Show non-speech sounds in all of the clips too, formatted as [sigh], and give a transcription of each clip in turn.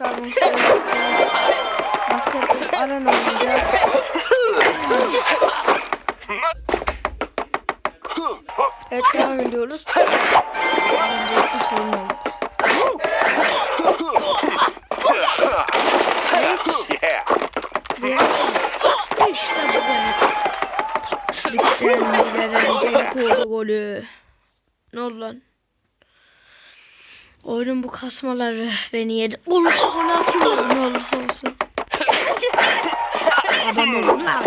arkadaşlar bunu seviyorum. Basketbol arena oynayacağız. Evet devam ediyoruz. Öncelikle sorun oldu. Ve işte bu be. Taşlıktan gelen Cenko golü. Ne oldu lan? Oyunun bu kasmaları beni yedi. Olursa gol atayım da ne olursa olsun. Adam oldum lan.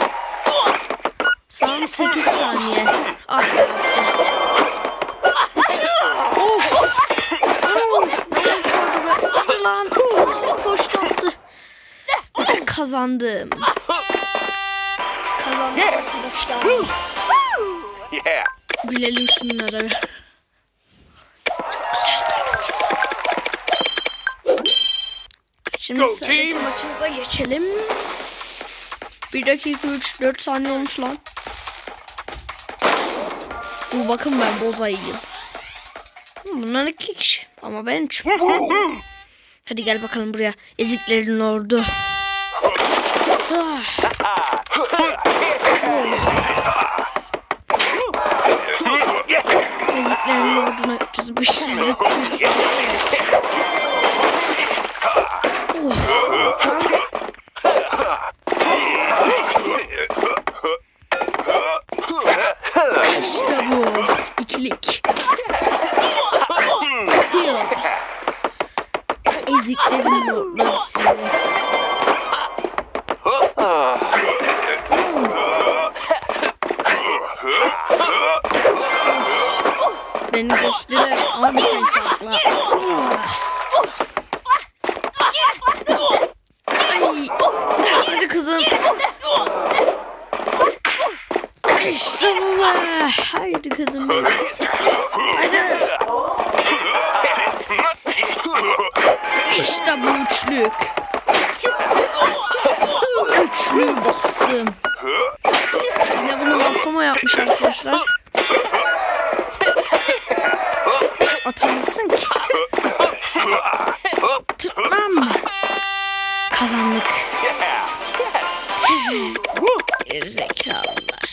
Son 8 saniye. Ah yaptı. Of. Be. Hadi lan. Koştu attı. Ben kazandım. Kazandım arkadaşlar. Gülelim şunlara. Şimdi Go sıradaki team. maçımıza geçelim. 1 dakika 3 4 saniye olmuş lan. Bu bakın ben bozayıyım. Bunlar iki kişi ama ben üç. Hadi gel bakalım buraya. Eziklerin ordu. Ah. Eziklerin orduna 305 Beni geçtiler ama bir şey farkla. Ay. Hadi kızım. İşte bu be. Haydi kızım. Haydi. İşte bu üçlük. Üçlüyü bastım. Yine bunu basma yapmış arkadaşlar. Atamazsın ki. Tıklam. Kazandık. Gerizekalılar.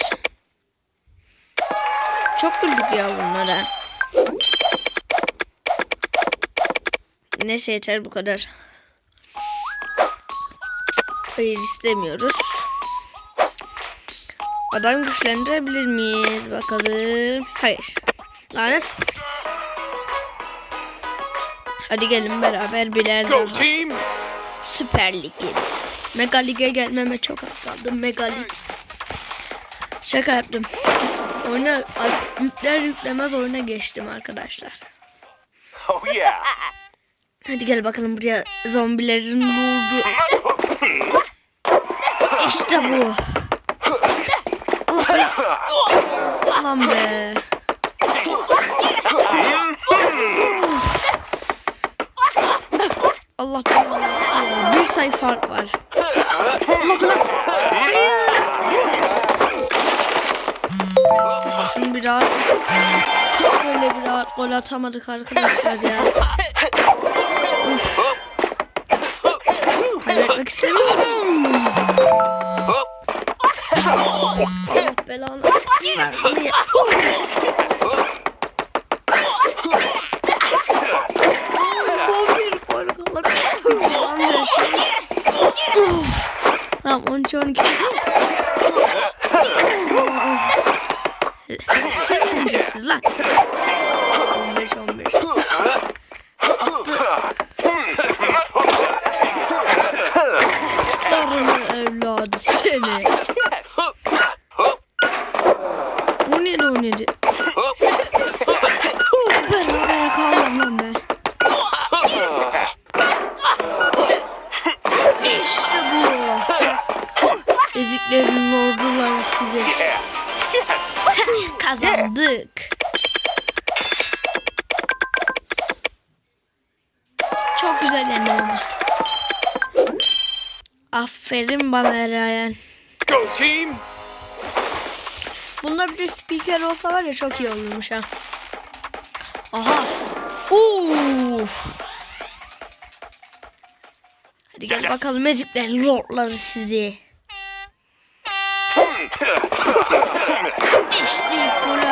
Çok güldük ya bunlara. Neyse yeter bu kadar. Hayır istemiyoruz. Adam güçlendirebilir miyiz? Bakalım. Hayır. Lanet. Hadi gelin beraber birer. Süper Lig yeriz. Mega Lig'e gelmeme çok az kaldı. Mega Lig. Şaka yaptım. Oyuna yükler yüklemez oyuna geçtim arkadaşlar. Oh yeah. Hadi gel bakalım buraya zombilerin vurdu. İşte bu. Lan be. Allah belanı sayı fark var. Şimdi bir rahat. Şöyle bir rahat gol atamadık arkadaşlar ya. Üf. Kaybetmek istemiyorum. Allah belanı versin ya. Oğlum son bir gol kalabilir. Lan her şey. Uf. Tamam 13 12. Siz yeneceksiniz lan? 15 15. Aferin bana Erayen. Go team. Bunda bir de spiker olsa var ya çok iyi olurmuş ha. Aha. Oo. Hadi gel bakalım eziklerin lordları sizi. İşte ilk golü.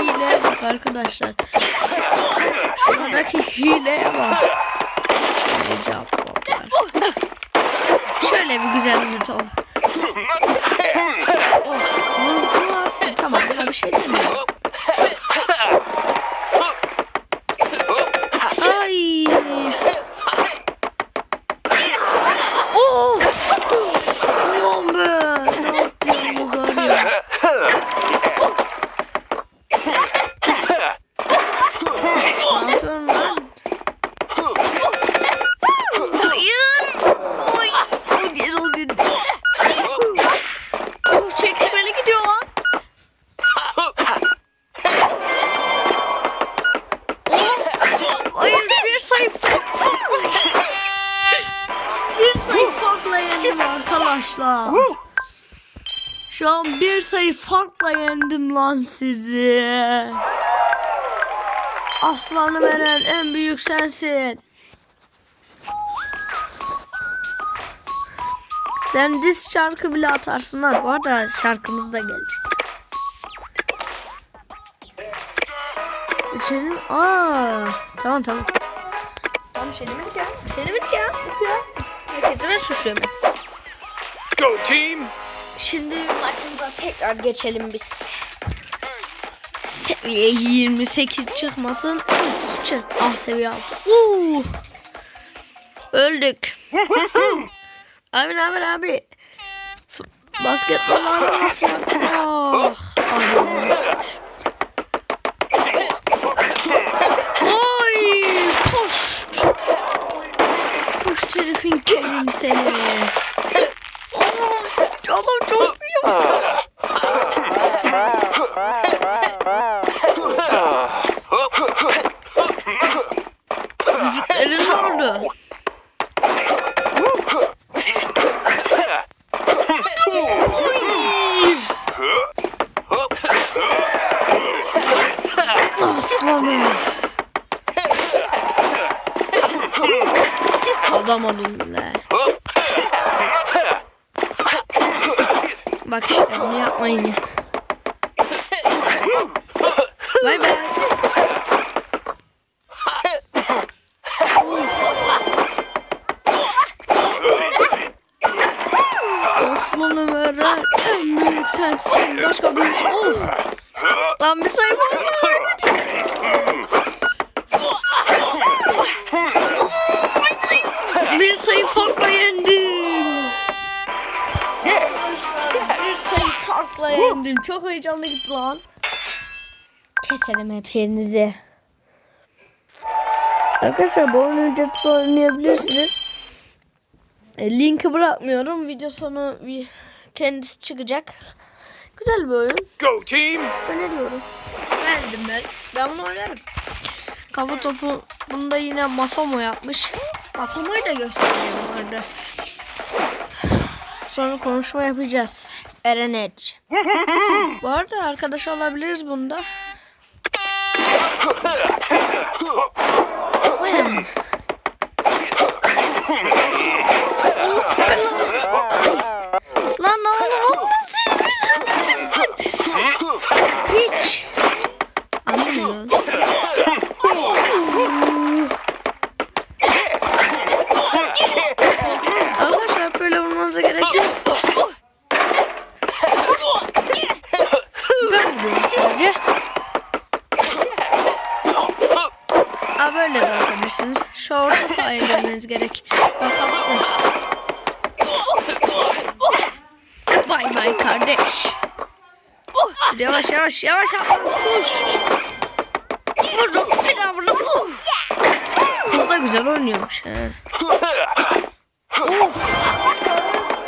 Hileye bak arkadaşlar. Şuradaki hileye bak. Ne cevaplar. Şöyle bir güzel bir top. Oh. Tamam buna bir şey demiyorum. Arkadaşlar. Şu an bir sayı farkla yendim lan sizi. Aslanı veren en büyük sensin. Sen diz şarkı bile atarsın lan. Bu arada şarkımız da gelecek. İçelim. Aa, tamam tamam. Tamam içelim ya. İçelim ya. Uf ya. Herkese ben suçluyorum. Go team! Şimdi maçımıza tekrar geçelim biz. Seviye 28 çıkmasın. Çık. Ah seviye 6. Uuu. Öldük. abi abi? F- Basketbol arkadaşlar. Ah. Abi. Oy. Poşt. Poşt herifin kelini seni. Canım çok iyi. Çocukların oldu? Aslanım. Adam olayım bile. Bak işte bunu yapmayın ya. Bay bay. Aslanım Eren en büyük sensin. Başka büyük. Oh. Lan bir sayı var. Bir sayı farkla yendim. Çok heyecanlı gitti lan. Keselim hepinizi. Arkadaşlar bu oyunu ücretsiz oynayabilirsiniz. E, linki bırakmıyorum. Video sonu bir kendisi çıkacak. Güzel bir oyun. Go team! Öneriyorum. Beğendim ben. Ben bunu oynarım. Kafa topu bunda yine Masomo yapmış. Masomo'yu da göstereyim orada. Sonra konuşma yapacağız. Eren Edge. [laughs] Bu arada arkadaş olabiliriz bunda. [laughs] Vay aman. Lan ne oldu? Hiç. Anlamıyorum. Arkadaşlar böyle vurmanıza gerek yok. Ben vuruyorum sadece. Aa böyle de atabilirsiniz. Şu orta sahaya gelmeniz gerek. Bak attı. Bay bay kardeş. Yavaş yavaş yavaş yavaş. Koş. Vurdum. Bir daha vurdum. Kız da güzel oynuyormuş. He. Of.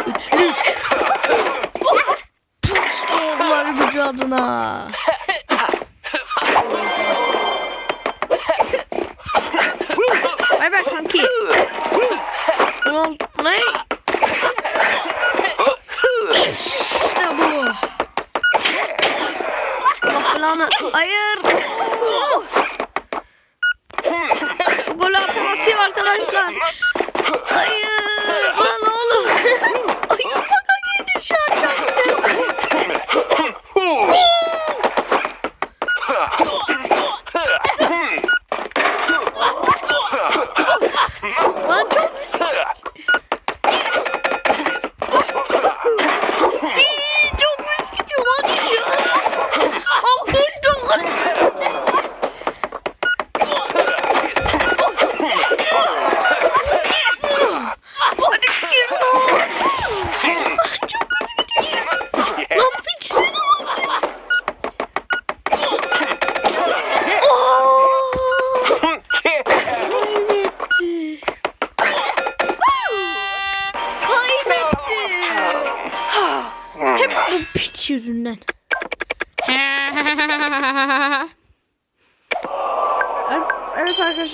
Üçlük. Puştu oldular gücü adına. Bay bay kanki. Ulan ne? İşte bu. Allah belanı. Hayır. Bu golü atan atıyor arkadaşlar. Hayır. Lan oğlum. Ay baka girdi şu an çok güzel.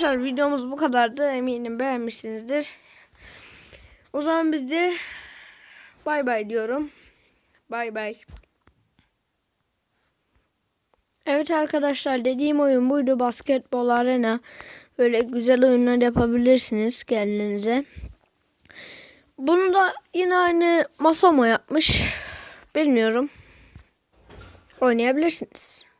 Arkadaşlar videomuz bu kadardı. Eminim beğenmişsinizdir. O zaman biz de bay bay diyorum. Bay bay. Evet arkadaşlar dediğim oyun buydu. Basketbol arena. Böyle güzel oyunlar yapabilirsiniz kendinize. Bunu da yine aynı Masamo yapmış. Bilmiyorum. Oynayabilirsiniz.